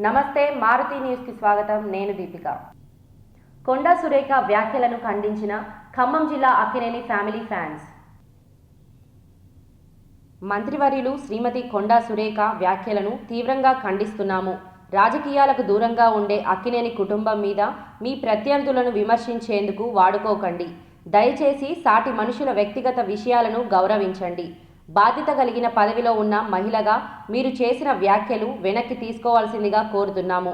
నమస్తే మారుతి న్యూస్కి స్వాగతం. నేను దీపిక. కొండా సురేఖ వ్యాఖ్యలను ఖండించిన ఖమ్మం జిల్లా అక్కినేని ఫ్యామిలీ ఫ్యాన్స్. మంత్రివర్యులు శ్రీమతి కొండా సురేఖ వ్యాఖ్యలను తీవ్రంగా ఖండిస్తున్నాము. రాజకీయాలకు దూరంగా ఉండే అక్కినేని కుటుంబం మీద మీ ప్రత్యర్థులను విమర్శించేందుకు వాడుకోకండి. దయచేసి సాటి మనుషుల వ్యక్తిగత విషయాలను గౌరవించండి. బాధ్యత కలిగిన పదవిలో ఉన్న మహిళగా మీరు చేసిన వ్యాఖ్యలు వెనక్కి తీసుకోవాల్సిందిగా కోరుతున్నాము.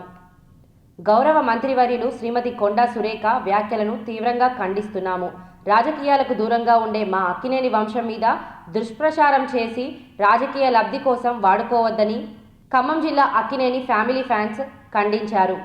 గౌరవ మంత్రివర్యులు శ్రీమతి కొండా సురేఖ వ్యాఖ్యలను తీవ్రంగా ఖండిస్తున్నాము. రాజకీయాలకు దూరంగా ఉండే మా అక్కినేని వంశం మీద దుష్ప్రచారం చేసి రాజకీయ లబ్ధి కోసం వాడుకోవద్దని ఖమ్మం జిల్లా అక్కినేని ఫ్యామిలీ ఫ్యాన్స్ ఖండించారు.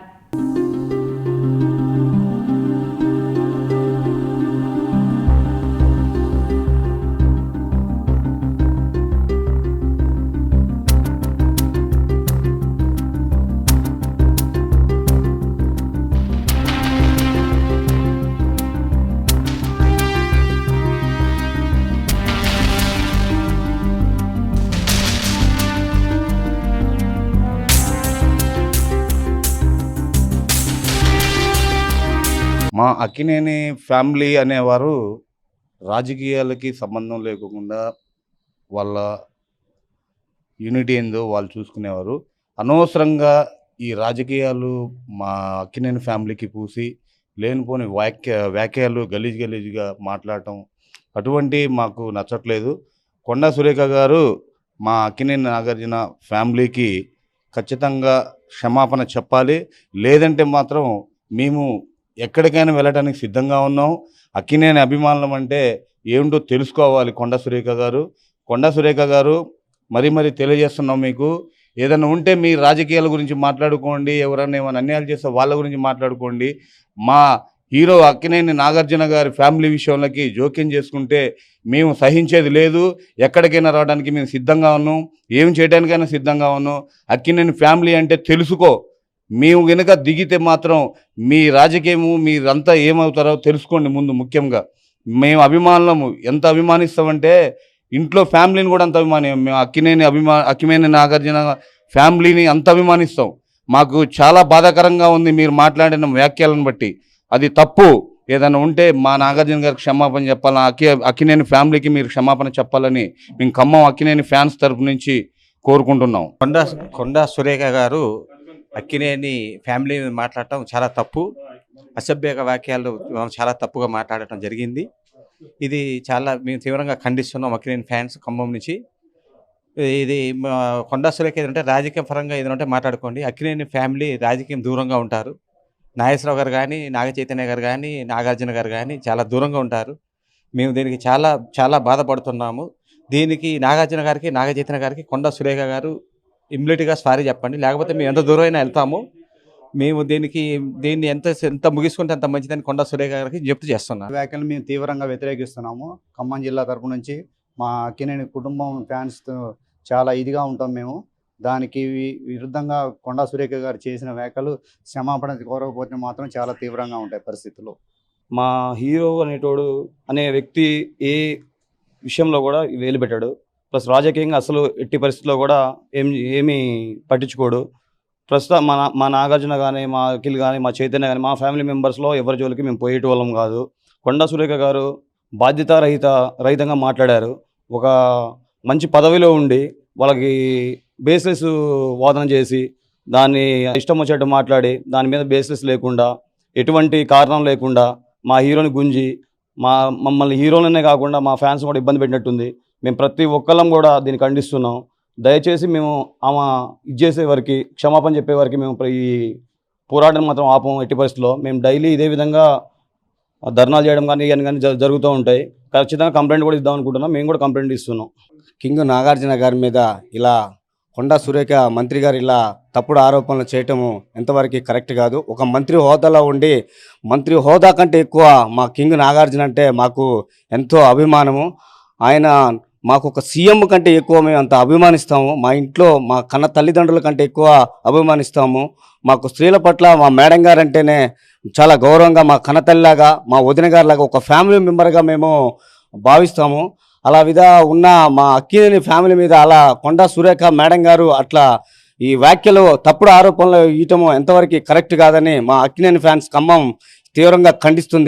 మా అక్కినేని ఫ్యామిలీ అనేవారు రాజకీయాలకి సంబంధం లేకుండా వాళ్ళ యూనిటీ ఏందో వాళ్ళు చూసుకునేవారు. అనవసరంగా ఈ రాజకీయాలు మా అక్కినేని ఫ్యామిలీకి పూసి లేనిపోని వాక్య వ్యాఖ్యలు గలీజ్ గలీజ్గా మాట్లాడటం అటువంటి మాకు నచ్చట్లేదు. కొండా సురేఖ గారు మా అక్కినేని నాగార్జున ఫ్యామిలీకి ఖచ్చితంగా క్షమాపణ చెప్పాలి. లేదంటే మాత్రం మేము ఎక్కడికైనా వెళ్ళడానికి సిద్ధంగా ఉన్నాం. అక్కినేని అభిమానులం అంటే ఏమిటో తెలుసుకోవాలి కొండ సురేఖ గారు. కొండ సురేఖ గారు మరీ మరీ తెలియజేస్తున్నాం మీకు. ఏదైనా ఉంటే మీ రాజకీయాల గురించి మాట్లాడుకోండి. ఎవరైనా ఏమైనా అన్యాయాలు చేస్తే వాళ్ళ గురించి మాట్లాడుకోండి. మా హీరో అక్కినేని నాగార్జున గారి ఫ్యామిలీ విషయంలోకి జోక్యం చేసుకుంటే మేము సహించేది లేదు. ఎక్కడికైనా రావడానికి మేము సిద్ధంగా ఉన్నాం. ఏం చేయడానికైనా సిద్ధంగా ఉన్నాం. అక్కినేని ఫ్యామిలీ అంటే తెలుసుకో. మేము గనుక దిగితే మాత్రం మీ రాజకీయము మీరంతా ఏమవుతారో తెలుసుకోండి ముందు ముఖ్యంగా. మేము అభిమానులము. ఎంత అభిమానిస్తామంటే ఇంట్లో ఫ్యామిలీని కూడా అంత అభిమాని మేము అక్కినేని అభిమా అక్కినేని నాగార్జున ఫ్యామిలీని అంత అభిమానిస్తాం. మాకు చాలా బాధాకరంగా ఉంది మీరు మాట్లాడిన వ్యాఖ్యలను బట్టి. అది తప్పు. ఏదైనా ఉంటే మా నాగార్జున గారికి క్షమాపణ చెప్పాలని అక్కి అక్కినేని ఫ్యామిలీకి మీరు క్షమాపణ చెప్పాలని మేము ఖమ్మం అక్కినేని ఫ్యాన్స్ తరపు నుంచి కోరుకుంటున్నాం. కొండ కొండ సురేఖ గారు అక్కినేని ఫ్యామిలీ మాట్లాడటం చాలా తప్పు. అసభ్యక వాక్యాలు చాలా తప్పుగా మాట్లాడటం జరిగింది. ఇది చాలా మేము తీవ్రంగా ఖండిస్తున్నాం అక్కినేని ఫ్యాన్స్ ఖమ్మం నుంచి. ఇది మా కొండ సురేఖ ఏదంటే రాజకీయ పరంగా ఏదైనా ఉంటే మాట్లాడుకోండి. అక్కినేని ఫ్యామిలీ రాజకీయం దూరంగా ఉంటారు. నాగేశ్వరరావు గారు కానీ నాగ చైతన్య గారు కానీ నాగార్జున గారు కానీ చాలా దూరంగా ఉంటారు. మేము దీనికి చాలా చాలా బాధపడుతున్నాము. దీనికి నాగార్జున గారికి నాగ చైతన్య గారికి కొండ సురేఖ గారు ఇమ్మీడియట్గా సారీ చెప్పండి. లేకపోతే మేము ఎంత దూరం అయినా వెళ్తాము. మేము దీనికి దీన్ని ఎంత ఎంత ముగించుకుంటే అంత మంచిదని కొండ సురేఖ గారికి జప్తు చేస్తున్నాం. వ్యాఖ్యలు మేము తీవ్రంగా వ్యతిరేకిస్తున్నాము. ఖమ్మం జిల్లా తరపు నుంచి మా అక్కినేని కుటుంబం ఫ్యాన్స్ చాలా ఇదిగా ఉంటాం మేము. దానికి విరుద్ధంగా కొండా సురేఖ గారు చేసిన వ్యాఖ్యలు క్షమాపణ కోరకపోతే మాత్రం చాలా తీవ్రంగా ఉంటాయి పరిస్థితులు. మా హీరో అనేటోడు అనే వ్యక్తి ఏ విషయంలో కూడా వేలు పెట్టాడు. ప్లస్ రాజకీయంగా అసలు ఎట్టి పరిస్థితుల్లో కూడా ఏం ఏమీ పట్టించుకోడు. ప్రస్తుతం మా మా నాగార్జున కానీ మా అఖిల్ కానీ మా చైతన్య కానీ మా ఫ్యామిలీ మెంబర్స్లో ఎవరి జోలికి మేము పోయేటోళ్ళం కాదు. కొండా సురేఖ గారు బాధ్యతారహిత రహితంగా మాట్లాడారు. ఒక మంచి పదవిలో ఉండి వాళ్ళకి బేస్లెస్ వాదన చేసి దాన్ని ఇష్టం వచ్చేట్టు మాట్లాడి దాని మీద బేస్లెస్ లేకుండా ఎటువంటి కారణం లేకుండా మా హీరోని గుంజి మా మమ్మల్ని హీరోలనే కాకుండా మా ఫ్యాన్స్ కూడా ఇబ్బంది పెట్టినట్టుంది. మేము ప్రతి ఒక్కళ్ళం కూడా దీన్ని ఖండిస్తున్నాం. దయచేసి మేము ఆమె ఇది చేసే వరకు క్షమాపణ చెప్పే వరకు మేము ఈ పోరాటం మాత్రం ఆపం ఎట్టి పరిస్థితుల్లో మేము డైలీ ఇదే విధంగా ధర్నాలు చేయడం కానీ ఇవన్నీ కానీ జ- జరుగుతూ ఉంటాయి. ఖచ్చితంగా కంప్లైంట్ కూడా ఇద్దాం అనుకుంటున్నాం. మేము కూడా కంప్లైంట్ ఇస్తున్నాం. కింగ్ నాగార్జున గారి మీద ఇలా కొండా సురేఖ మంత్రి గారు ఇలా తప్పుడు ఆరోపణలు చేయటము ఎంతవరకు కరెక్ట్ కాదు. ఒక మంత్రి హోదాలో ఉండి మంత్రి హోదా కంటే ఎక్కువ మా కింగ్ నాగార్జున అంటే మాకు ఎంతో అభిమానము. ఆయన మాకు ఒక సీఎం కంటే ఎక్కువ మేము అంత అభిమానిస్తాము. మా ఇంట్లో మా కన్న తల్లిదండ్రుల కంటే ఎక్కువ అభిమానిస్తాము. మాకు స్త్రీల పట్ల మా మేడం గారు అంటేనే చాలా గౌరవంగా మా కన్నతల్లిలాగా మా వదిన గారిలాగా ఒక ఫ్యామిలీ మెంబర్గా మేము భావిస్తాము. అలా విధా ఉన్న మా అక్కినేని ఫ్యామిలీ మీద అలా కొండా సురేఖ మేడం గారు అట్లా ఈ వ్యాఖ్యలు తప్పుడు ఆరోపణలు ఇయటము ఎంతవరకు కరెక్ట్ కాదని మా అక్కినేని ఫ్యాన్స్ ఖమ్మం తీవ్రంగా ఖండిస్తుంది.